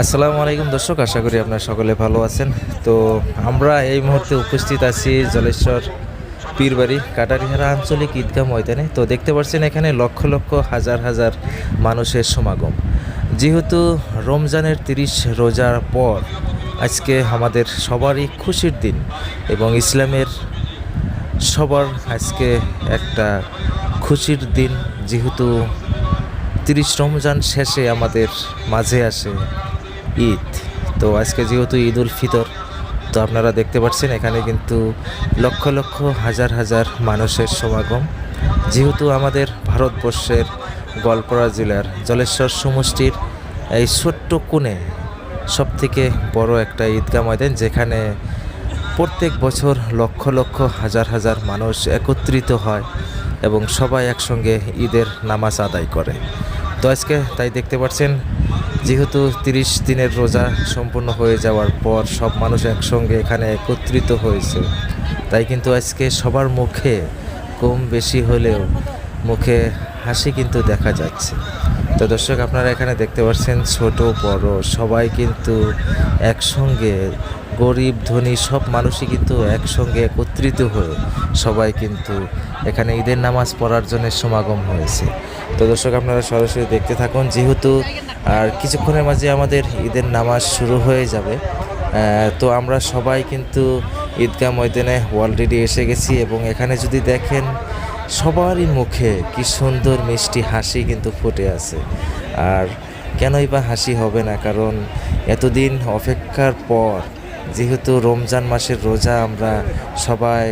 আসসালামু আলাইকুম দর্শক, আশা করি আপনারা সকলে ভালো আছেন। তো আমরা এই মুহূর্তে উপস্থিত আছি জলেশ্বর পীরবাড়ি, কাটারিহারা আঞ্চলিক ঈদগাহ ময়দানে। তো দেখতে পাচ্ছেন এখানে লক্ষ লক্ষ হাজার হাজার মানুষের সমাগম। যেহেতু রমজানের তিরিশ রোজার পর আজকে আমাদের সবারই খুশির দিন এবং ইসলামের সবার আজকে একটা খুশির দিন। যেহেতু তিরিশ রমজান শেষে আমাদের মাঝে আসে ঈদ, তো আজকে যেহেতু ঈদ উল ফিতর, তো আপনারা দেখতে পাচ্ছেন এখানে কিন্তু লক্ষ লক্ষ হাজার হাজার মানুষের সমাগম। যেহেতু আমাদের ভারতবর্ষের গোয়ালপাড়া জেলার জলেশ্বর সমষ্টির এই ছোট্ট কোণে সবথেকে বড় একটা ঈদগাহ ময়দান, যেখানে প্রত্যেক বছর লক্ষ লক্ষ হাজার হাজার মানুষ একত্রিত হয় এবং সবাই একসঙ্গে ঈদের নামাজ আদায় করে। তো আজকে তাই দেখতে পাচ্ছেন, যেহেতু তিরিশ দিনের রোজা সম্পূর্ণ হয়ে যাওয়ার পর সব মানুষ একসঙ্গে এখানে একত্রিত হয়েছে, তাই কিন্তু আজকে সবার মুখে কম বেশি হলেও মুখে হাসি কিন্তু দেখা যাচ্ছে। তো দর্শক, আপনারা এখানে দেখতে পাচ্ছেন ছোট, বড়, সবাই কিন্তু একসঙ্গে, গরিব, ধনী, সব মানুষই কিন্তু একসঙ্গে একত্রিত হয়ে সবাই কিন্তু এখানে ঈদের নামাজ পড়ার জন্য সমাগম হয়েছে। তো দর্শক, আপনারা সরাসরি দেখতে থাকুন। যেহেতু আর কিছুক্ষণের মাঝে আমাদের ঈদের নামাজ শুরু হয়ে যাবে তো আমরা সবাই কিন্তু ঈদগাহ ময়দানে অলরেডি এসে গেছি এবং এখানে যদি দেখেন সবারই মুখে কি সুন্দর মিষ্টি হাসি কিন্তু ফুটে আছে। আর কেনই বা হাসি হবে না? কারণ এতদিন অপেক্ষার পর যেহেতু রমজান মাসের রোজা আমরা সবাই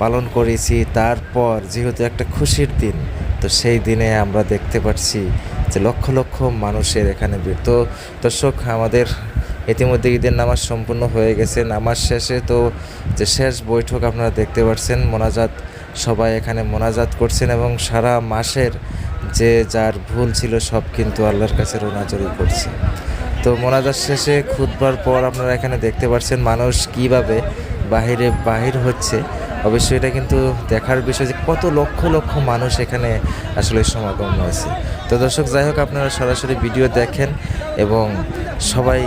পালন করেছি, তারপর যেহেতু একটা খুশির দিন, তো সেই দিনে আমরা দেখতে পাচ্ছি যে লক্ষ লক্ষ মানুষের এখানে তো দর্শক, আমাদের ইতিমধ্যে ঈদের নামাজ সম্পূর্ণ হয়ে গেছে। নামাজ শেষে তো যে শেষ বৈঠক আপনারা দেখতে পাচ্ছেন, মোনাজাত সবাই এখানে মোনাজাত করছেন এবং সারা মাসের যে যার ভুল ছিল সব কিন্তু আল্লাহর কাছে রোনাজরি করছে। তো মোনাজাত শেষে খুদবার পর আপনারা এখানে দেখতে পাচ্ছেন মানুষ কীভাবে বাহিরে বাহির হচ্ছে। অবশ্যই এটা কিন্তু দেখার বিষয় যে কত লক্ষ লক্ষ মানুষ এখানে আসলে সমাগম হয়েছে। তো দর্শক, যাই হোক, আপনারা সরাসরি ভিডিও দেখেন এবং সবাই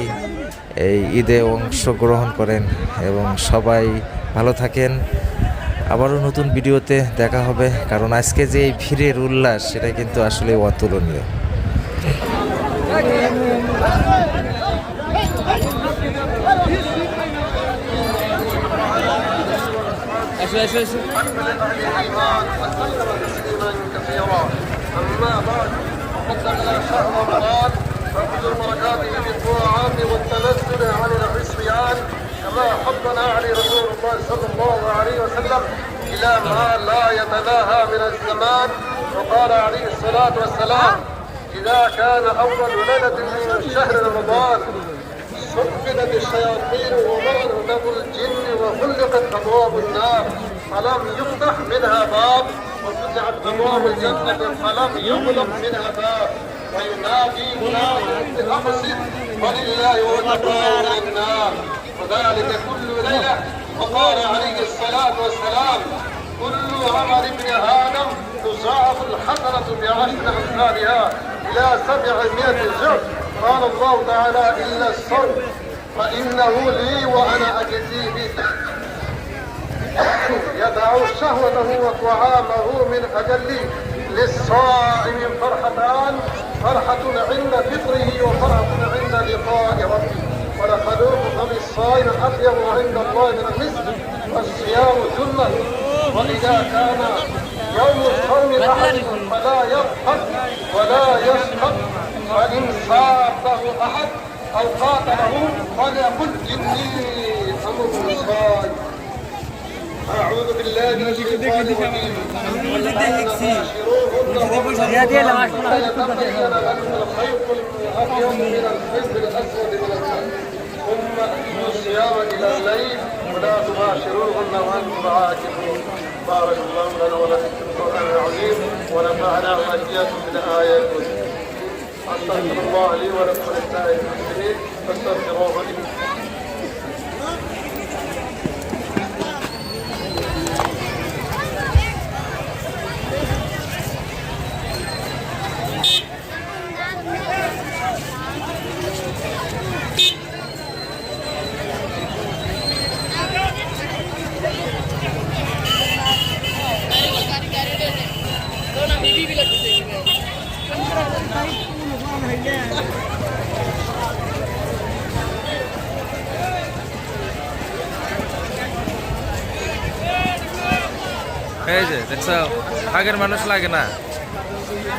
এই ঈদে অংশগ্রহণ করেন এবং সবাই ভালো থাকেন। আবারও নতুন ভিডিওতে দেখা হবে কারণ আজকে যে এই ভিড়ের উল্লাস সেটা কিন্তু আসলে অতুলনীয় كثيرا أما بعد فقد لا شهر رمضان فكل درجاته بالطاعات والتنزل عن العصيان كما حضنا عليه رسول الله صلى الله عليه وسلم إلى ما لا يتناهى من الزمان وقال عليه الصلاة والسلام إذا كان أول ليلة من شهر رمضان سفلت الشياطين ومرض الجن وغلقت أبواب النار فلم يفتح منها باب وفتحت أبواب الجنة فلم يغلق منها باب وينادي مناد بأقصد ولله وتقوى النار وذلك كل ليلة. وقال عليه الصلاة والسلام كل عمل ابن آدم تضاعف الحسنة بعشر أمثالها إلى سبعمائة ضعف قال الله تعالى إلا الصوم فإنه لي وأنا أجزي به. يدع شهوته وطعامه من أجل للصائم فرحتان فرحة عند فطره وفرحة عند لقاء ربه. لقدوم فم الصائم اطيب عند الله من المسك والصيام جنه وإذا كان يوم الصوم احدكم فلا يضحك ولا يسخط فإن صابه أحد أو قاتله فليقل إني صمت صائم أعوذ بالله من الشيطان الرجيم. يا دي لما أشوف الخيط من الأسود من الخيط أتموا الصيام إلى الليل ولا تباشروهن وأنتم عاكفون. بارك الله لنا ولكم القرآن العظيم ونفعنا وإياكم بالآيات أستغفر الله لي ولكم ولسائر المسلمين فاستغفروه لي এই যে, দেখছ? আগের মানুষ লাগে না।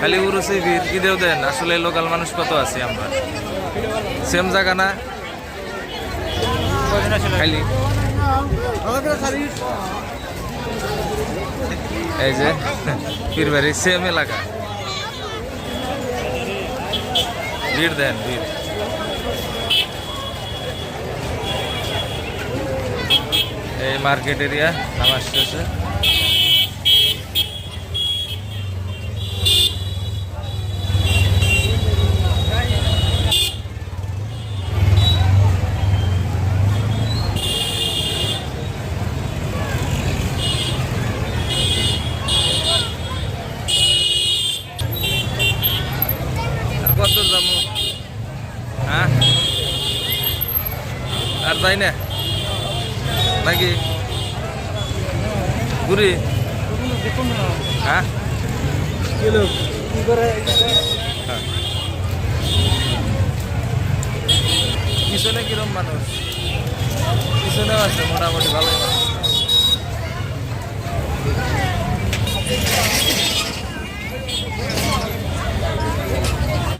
খালি উরুসি ভিড় কি দেও দেন। আসলে লোকাল মানুষ কত আছে আমরা? সেম জায়গা না? খালি। এই যে পীরবাড়ি সেম এলাকা। ভিড় দেন ভিড় এই মার্কেট এরিয়া আমার শেষে আর কত যাব হ্যাঁ আর যাই না। নাকি? ঘুরি হ্যাঁ। পিছনে কিরম মানুষ? পিছনেও আছে মোটামুটি ভালোই মানুষ।